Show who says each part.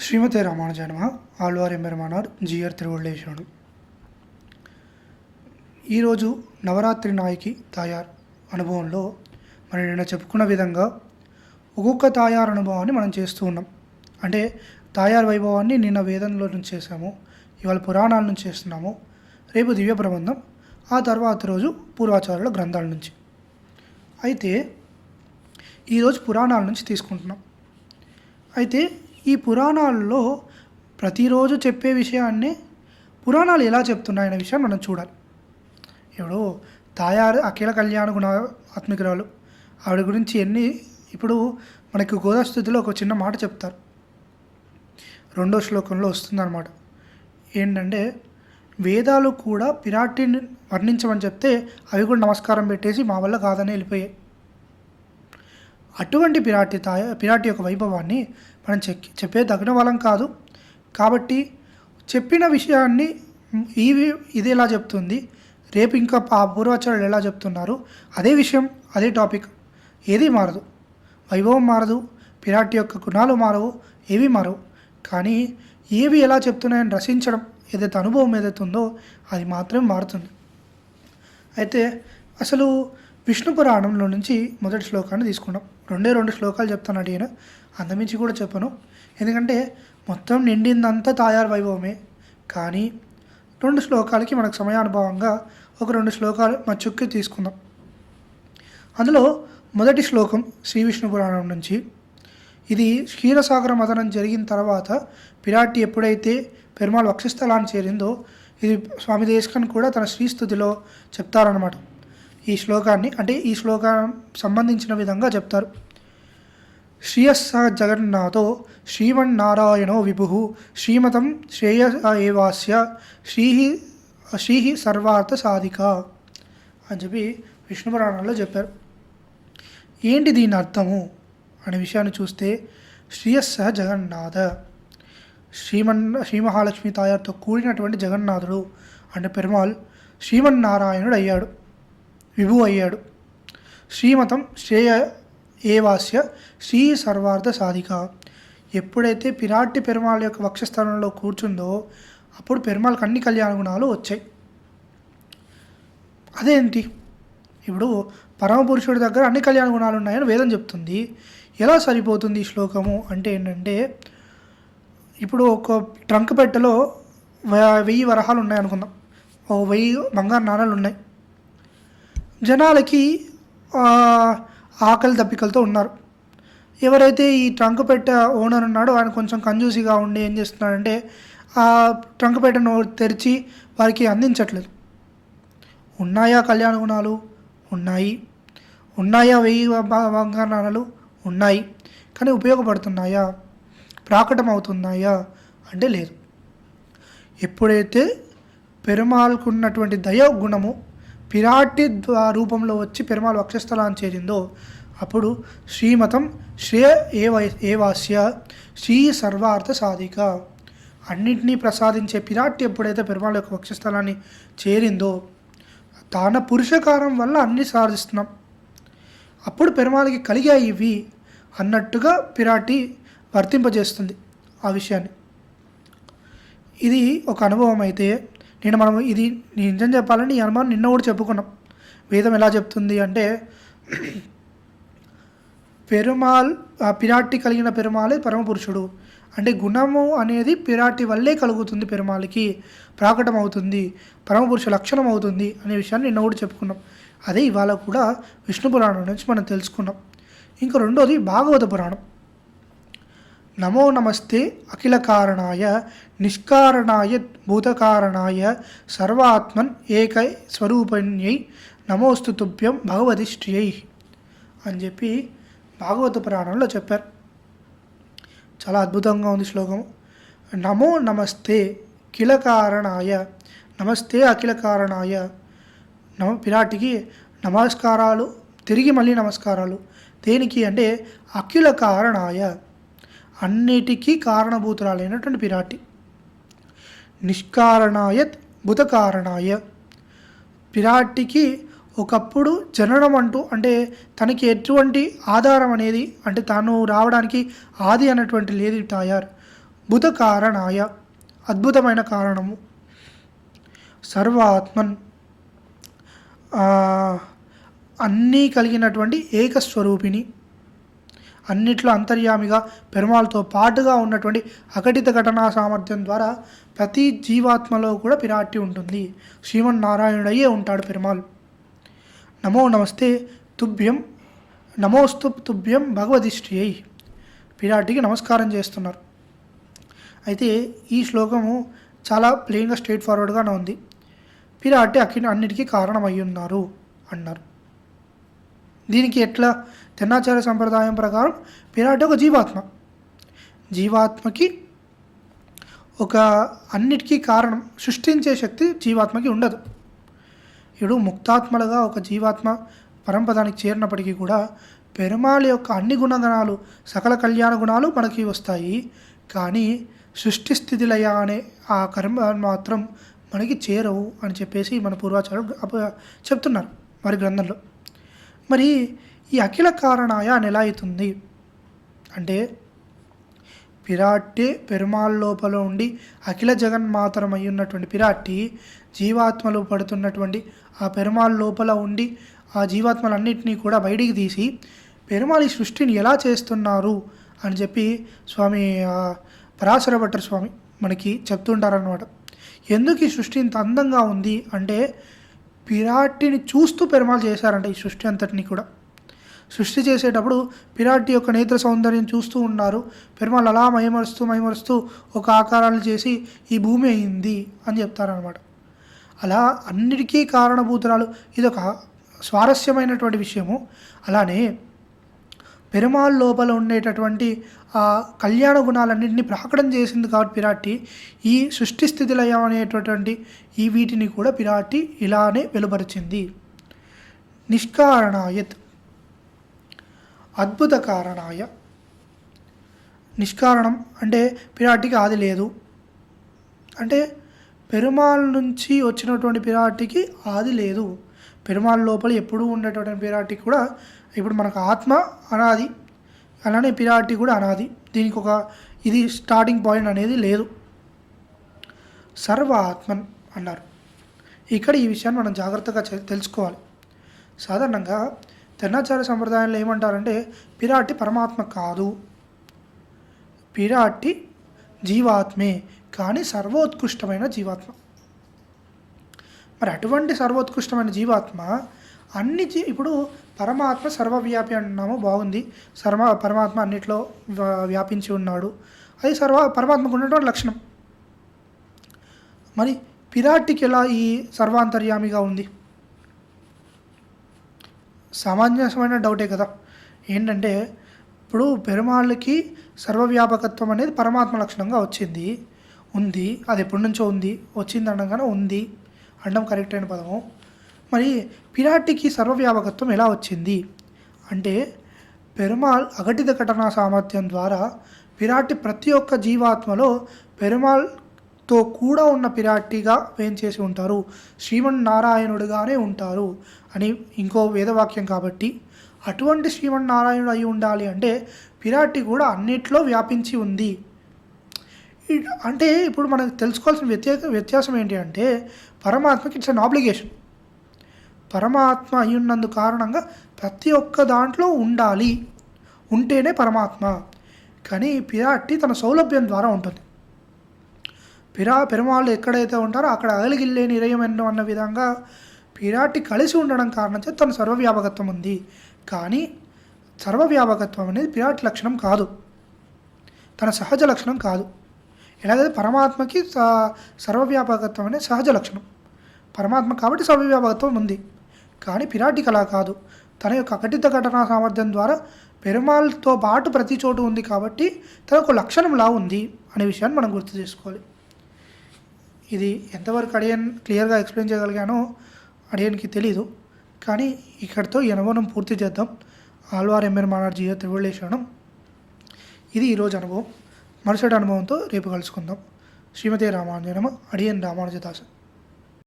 Speaker 1: ஸ்ரீமதே ராமானுஜானமா ఆళ్వార్ ఎంబెరమానార్ జిఆర్ తిరువళ్ళేశ్వరుడు ఈరోజు నవరాత్రి నాయకి తాయార్ అనుభవంలో మనం నిన్న చెప్పుకున్న విధంగా ఒక్కొక్క తాయార్ అనుభవాన్ని మనం చేస్తూ ఉన్నాం అంటే తాయార్ వైభవాన్ని నిన్న వేదంలో నుంచి చేసాము ఇవాళ పురాణాల నుంచి చేస్తున్నాము రేపు దివ్య ప్రబంధం ఆ తర్వాత రోజు పూర్వాచారుల గ్రంథాల నుంచి అయితే ఈరోజు పురాణాల నుంచి తీసుకుంటున్నాం అయితే ఈ పురాణాల్లో ప్రతిరోజు చెప్పే విషయాన్ని పురాణాలు ఎలా చెప్తున్నాయనే విషయం మనం చూడాలి. ఇప్పుడు తాయారు అఖిల కళ్యాణ గుణ ఆత్మికురాలు. ఆవిడ గురించి ఎన్ని ఇప్పుడు మనకి గోదాస్థితిలో ఒక చిన్న మాట చెప్తారు. రెండో శ్లోకంలో వస్తుందన్నమాట. ఏంటంటే వేదాలు కూడా పిరాటిని వర్ణించమని చెప్తే అవి కూడా నమస్కారం పెట్టేసి మా వల్ల కాదని వెళ్ళిపోయాయి. అటువంటి పిరాటి తాయ పిరాటి యొక్క వైభవాన్ని మనం చెక్ చెప్పే తగిన వాళ్ళం కాదు. కాబట్టి చెప్పిన విషయాన్ని ఇవి ఇది ఎలా చెప్తుంది? రేపు ఇంకా ఆ పూర్వాచార్యులు ఎలా చెప్తున్నారు? అదే విషయం అదే టాపిక్. ఏది మారదు. వైభవం మారదు. పిరాటి యొక్క గుణాలు మారవు. ఏవి మారవు. కానీ ఏవి ఎలా చెప్తున్నాయని రసించడం ఏదైతే అనుభవం ఏదైతే ఉందో అది మాత్రమే మారుతుంది. అయితే అసలు విష్ణు పురాణంలో నుంచి మొదటి శ్లోకాన్ని తీసుకున్నాం. రెండే రెండు శ్లోకాలు చెప్తాను అడిగిన అంతమించి కూడా చెప్పను. ఎందుకంటే మొత్తం నిండిందంతా తాయారు వైభవమే. కానీ రెండు శ్లోకాలకి మనకు సమయానుభవంగా ఒక రెండు శ్లోకాలు మచ్చుక్కి తీసుకుందాం. అందులో మొదటి శ్లోకం శ్రీ విష్ణు పురాణం నుంచి. ఇది క్షీరసాగర మదనం జరిగిన తర్వాత పిరాటి ఎప్పుడైతే పెరుమాళ్ వక్షస్థలాన్ని చేరిందో ఇది స్వామి దేశకన్ కూడా తన శ్రీస్థుతిలో చెప్తారనమాట ఈ శ్లోకాన్ని అంటే ఈ శ్లోకా సంబంధించిన విధంగా చెప్తారు. శ్రీయస్స జగన్నాథో శ్రీమన్నారాయణో విభు శ్రీమతం శ్రేయ ఏవాస్య శ్రీ శ్రీ సర్వార్థ సాధిక అని చెప్పి విష్ణు పురాణంలో చెప్పారు. ఏంటి దీని అర్థము? అనే విషయాన్ని చూస్తే శ్రీయస్స జగన్నాథ శ్రీమన్ శ్రీ మహాలక్ష్మి తాయారుతో కూడినటువంటి జగన్నాథుడు అంటే పెరుమాల్ శ్రీమన్నారాయణుడు అయ్యాడు విభు అయ్యాడు శ్రీమతం శ్రేయ ఏవాస్య శ్రీ సర్వార్థ సాధిక. ఎప్పుడైతే పిరాటి పెరుమాళ్ యొక్క వక్షస్థానంలో కూర్చుందో అప్పుడు పెరుమాళ్ళకి అన్ని కళ్యాణ గుణాలు వచ్చాయి. అదేంటి? ఇప్పుడు పరమపురుషుడి దగ్గర అన్ని కళ్యాణ గుణాలు ఉన్నాయని వేదం చెప్తుంది. ఎలా సరిపోతుంది ఈ శ్లోకము అంటే ఏంటంటే ఇప్పుడు ఒక ట్రంక్ పెట్టెలో వెయ్యి వరహాలు ఉన్నాయి అనుకుందాం ఓ వెయ్యి బంగారు నాణాలు ఉన్నాయి. జనాలకి ఆకలి దప్పికలతో ఉన్నారు. ఎవరైతే ఈ ట్రంక్ పెట్ట ఓనర్ ఉన్నాడో ఆయన కొంచెం కంజూసీగా ఉండి ఏం చేస్తున్నాడంటే ఆ ట్రంక్ పెట్టను తెరిచి వారికి అందించట్లేదు. ఉన్నాయా కళ్యాణ గుణాలు? ఉన్నాయి. ఉన్నాయా వెయ్యి బ- బంగారు నాణాలు ఉన్నాయి. కానీ ఉపయోగపడుతున్నాయా? ప్రాకటం అవుతున్నాయా అంటే లేదు. ఎప్పుడైతే పెరుమాల్కున్నటువంటి దయ గుణము పిరాటి రూపంలో వచ్చి పెరుమాళ్ వక్షస్థలాన్ని చేరిందో అప్పుడు శ్రీమతం శ్రేయ ఏ వై ఏ వాస్య శ్రీ సర్వార్థ సాధిక. అన్నింటినీ ప్రసాదించే పిరాటి ఎప్పుడైతే పెరుమాళ్ యొక్క వక్షస్థలాన్ని చేరిందో తాన పురుషకారం వల్ల అన్ని సాధిస్తున్నాం. అప్పుడు పెరుమాళకి కలిగాయి ఇవి అన్నట్టుగా పిరాటి వర్తింపజేస్తుంది ఆ విషయాన్ని. ఇది ఒక అనుభవం అయితే నేను మనం ఇది నిజం చెప్పాలంటే ఈ అనుమానం నిన్న కూడా చెప్పుకున్నాం. వేదం ఎలా చెప్తుంది అంటే పెరుమాల్ ఆ పిరాటి కలిగిన పెరుమాలే పరమపురుషుడు. అంటే గుణము అనేది పిరాటి వల్లే కలుగుతుంది పెరుమాళకి ప్రాకటం అవుతుంది పరమపురుష లక్షణం అవుతుంది అనే విషయాన్ని నిన్న కూడా చెప్పుకున్నాం. అదే ఇవాళ కూడా విష్ణు పురాణం నుంచి మనం తెలుసుకున్నాం. ఇంకా రెండోది భాగవత పురాణం. నమో నమస్తే అఖిల కారణాయ నిష్కారణాయ భూతకారణాయ సర్వాత్మన్ ఏకై స్వరూపణ్యై నమోస్తు తుభ్యం భగవతి శ్రియై అని చెప్పి భాగవత పురాణంలో చెప్పారు. చాలా అద్భుతంగా ఉంది శ్లోకం నమో నమస్తే కిల కారణాయ నమస్తే అఖిల కారణాయ నమ పిరాటికి నమస్కారాలు తిరిగి మళ్ళీ నమస్కారాలు. దేనికి అంటే అఖిల కారణాయ అన్నిటికీ కారణభూతురాలైనటువంటి పిరాటి. నిష్కారణాయత్ భూతకారణాయ. పిరాటికి ఒకప్పుడు జననం అంటూ అంటే తనకి ఎటువంటి ఆధారం అనేది అంటే తాను రావడానికి ఆది అన్నటువంటి లేదు తాయార్. బుధ కారణాయ అద్భుతమైన కారణము. సర్వాత్మన్. అన్నీ కలిగినటువంటి ఏకస్వరూపిణి. అన్నిట్లో అంతర్యామిగా పెరుమాళ్ళతో పాటుగా ఉన్నటువంటి అఘటిత ఘటనా సామర్థ్యం ద్వారా ప్రతి జీవాత్మలో కూడా పిరాటి ఉంటుంది. శ్రీమన్నారాయణుడయ్యే ఉంటాడు పెరుమాళ్. నమో నమస్తే తుభ్యం నమోస్తు తుభ్యం భగవదిష్టి పిరాటికి నమస్కారం చేస్తున్నారు. అయితే ఈ శ్లోకము చాలా ప్లెయిన్గా స్ట్రైట్ ఫార్వర్డ్గానే ఉంది. పిరాటి అక్కి అన్నిటికీ కారణమయ్యున్నారు అన్నారు. దీనికి ఎట్లా? తెన్నాచార్య సంప్రదాయం ప్రకారం పిరాటి ఒక జీవాత్మ. జీవాత్మకి ఒక అన్నిటికీ కారణం సృష్టించే శక్తి జీవాత్మకి ఉండదు. ఇప్పుడు ముక్తాత్మలుగా ఒక జీవాత్మ పరంపదానికి చేరినప్పటికీ కూడా పెరుమాళ యొక్క అన్ని గుణగణాలు సకల కళ్యాణ గుణాలు మనకి వస్తాయి. కానీ సృష్టి స్థితిలయ అనే ఆ కర్మ మాత్రం మనకి చేరవు అని చెప్పేసి మన పూర్వాచార్యులు చెప్తున్నారు. వారి గ్రంథంలో. మరి ఈ అఖిల కారణాయ అని ఎలా అవుతుంది అంటే పిరాట్టి పెరుమాళ్ లోపల ఉండి అఖిల జగన్మాతరం అయి ఉన్నటువంటి పిరాట్టి జీవాత్మలు పడుతున్నటువంటి ఆ పెరుమాళ్ లోపల ఉండి ఆ జీవాత్మలన్నింటినీ కూడా బయటికి తీసి పెరుమాళ్ ఈ సృష్టిని ఎలా చేస్తున్నారు అని చెప్పి స్వామి పరాశర భట్టర్ స్వామి మనకి చెప్తుంటారనమాట ఎందుకు ఈ సృష్టి ఇంత అందంగా ఉంది అంటే పిరాటిని చూస్తూ పెరుమాళ్ చేశారంట ఈ సృష్టి అంతటిని కూడా. సృష్టి చేసేటప్పుడు పిరాటి యొక్క నేత్ర సౌందర్యం చూస్తూ ఉన్నారు. పెరుమాలు అలా మయమరుస్తూ మయమరుస్తూ ఒక ఆకారాలు చేసి ఈ భూమి అయింది అని చెప్తారనమాట అలా అన్నిటికీ కారణభూతురాలు. ఇదొక స్వారస్యమైనటువంటి విషయము. అలానే పెరుమాళ్ లోపల ఉండేటటువంటి ఆ కళ్యాణ గుణాలన్నింటినీ ప్రాకటం చేసింది కాబట్టి పిరాటి ఈ సృష్టి స్థితిలయం అనేటటువంటి ఈ వీటిని కూడా పిరాటి ఇలానే వెలువరిచింది నిష్కారణాయత్. అద్భుత కారణాయ. నిష్కారణం అంటే పిరాటికి ఆది లేదు. అంటే పెరుమాళ్ నుంచి వచ్చినటువంటి పిరాటికి ఆది లేదు. పెరుమాళ్ లోపల ఎప్పుడూ ఉండేటటువంటి పిరాటి కూడా ఇప్పుడు మనకు ఆత్మ అనాది అలానే పిరాటి కూడా అనాది. దీనికి ఒక ఇది స్టార్టింగ్ పాయింట్ అనేది లేదు. సర్వ ఆత్మన్ అన్నారు. ఇక్కడ ఈ విషయాన్ని మనం జాగ్రత్తగా తెలుసుకోవాలి. సాధారణంగా తెన్నాచార్య సంప్రదాయంలో ఏమంటారంటే పిరాటి పరమాత్మ కాదు. పిరాటి జీవాత్మే కానీ సర్వోత్కృష్టమైన జీవాత్మ. మరి అటువంటి సర్వోత్కృష్టమైన జీవాత్మ అన్ని జీ ఇప్పుడు పరమాత్మ సర్వవ్యాపి అంటున్నాము బాగుంది. సర్వ పరమాత్మ అన్నిట్లో వ్యాపించి ఉన్నాడు. అది సర్వ పరమాత్మకు ఉన్నటువంటి లక్షణం. మరి పిరాటికి ఎలా ఈ సర్వాంతర్యామిగా ఉంది? సామాన్యమైన డౌటే కదా. ఏంటంటే ఇప్పుడు పెరుమాళ్ళకి సర్వవ్యాపకత్వం అనేది పరమాత్మ లక్షణంగా వచ్చింది. ఉంది. అది ఎప్పటి నుంచో ఉంది. వచ్చింది అనగానే ఉంది. అనడం కరెక్ట్ అయిన పదము. మరి పిరాటికి సర్వవ్యాపకత్వం ఎలా వచ్చింది? అంటే పెరుమాళ్ అఘటిత ఘటనా సామర్థ్యం ద్వారా పిరాటి ప్రతి ఒక్క జీవాత్మలో పెరుమాళ్తో కూడా ఉన్న పిరాటిగా వేంచేసి ఉంటారు. శ్రీమన్నారాయణుడుగానే ఉంటారు అని ఇంకో వేదవాక్యం కాబట్టి. అటువంటి శ్రీమన్నారాయణుడు అయి ఉండాలి అంటే పిరాటి కూడా అన్నిట్లో వ్యాపించి ఉంది. అంటే ఇప్పుడు మనకు తెలుసుకోవాల్సిన వ్యత్యాస వ్యత్యాసం ఏంటి అంటే పరమాత్మకి ఇట్స్ అన్ ఆబ్లిగేషన్ పరమాత్మ అయ్యున్నందు కారణంగా ప్రతి ఒక్క దాంట్లో ఉండాలి. ఉంటేనే పరమాత్మ. కానీ పిరాట్టి తన సౌలభ్యం ద్వారా ఉంటుంది. పిరా పెరుమాళ్ళు ఎక్కడైతే ఉంటారో అక్కడ అగలిగిల్లే నిరయమైన అన్న విధంగా పిరాటి కలిసి ఉండడం కారణం చేత తన సర్వవ్యాపకత్వం ఉంది. కానీ సర్వవ్యాపకత్వం అనేది పిరాటి లక్షణం కాదు. తన సహజ లక్షణం కాదు. ఎలాగైతే పరమాత్మకి స- సర్వవ్యాపకత్వం అనే సహజ లక్షణం. పరమాత్మ కాబట్టి సర్వవ్యాపకత్వం ఉంది. కానీ పిరాటికి అలా కాదు. తన యొక్క అఘటిత ఘటనా సామర్థ్యం ద్వారా పెరుమాళ్తో పాటు ప్రతి చోటు ఉంది కాబట్టి తన ఒక లక్షణంలా ఉంది అనే విషయాన్ని మనం గుర్తు చేసుకోవాలి. ఇది ఎంతవరకు అడియన్ క్లియర్గా ఎక్స్ప్లెయిన్ చేయగలిగానో అడియన్కి తెలీదు. కానీ ఇక్కడితో ఈ అనుభవం పూర్తి చేద్దాం. ఆల్వార్ ఎంఎన్ మానర్జీ త్రివళేశ్వరం ఇది ఈరోజు అనుభవం. మరుసటి అనుభవంతో రేపు కలుసుకుందాం. శ్రీమతి రామానుజనమ అడియన్ రామానుజదాసన్